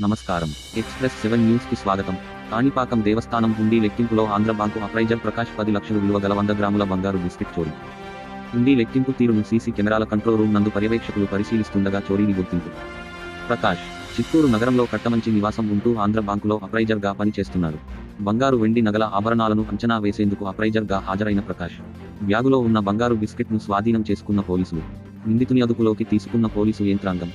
నమస్కారం. Express seven న్యూస్కి స్వాగతం. కాణిపాకం దేవస్థానం హుండీ లెక్కింపులో ఆంధ్ర బ్యాంకు అప్రైజర్ ప్రకాష్ పది లక్షలు విలువ గల వంద గ్రాముల బంగారు బిస్కెట్ చోరీ. హుండీ లెక్కింపు తీరును సీసీ కెమెరాల కంట్రోల్ రూమ్ నందు పర్యవేక్షకులు పరిశీలిస్తుండగా చోరీని గుర్తింపు. ప్రకాష్ చిత్తూరు నగరంలో కట్టమంచి నివాసం ఉంటూ ఆంధ్ర బాంకులో అప్రైజర్గా పనిచేస్తున్నారు బంగారు వెండి నగల ఆభరణాలను అంచనా వేసేందుకు అప్రైజర్గా హాజరైన ప్రకాష్ బ్యాగులో ఉన్న బంగారు బిస్కెట్ను స్వాధీనం చేసుకున్న పోలీసులు. నిందితుని అదుపులోకి తీసుకున్న పోలీసు యంత్రాంగం.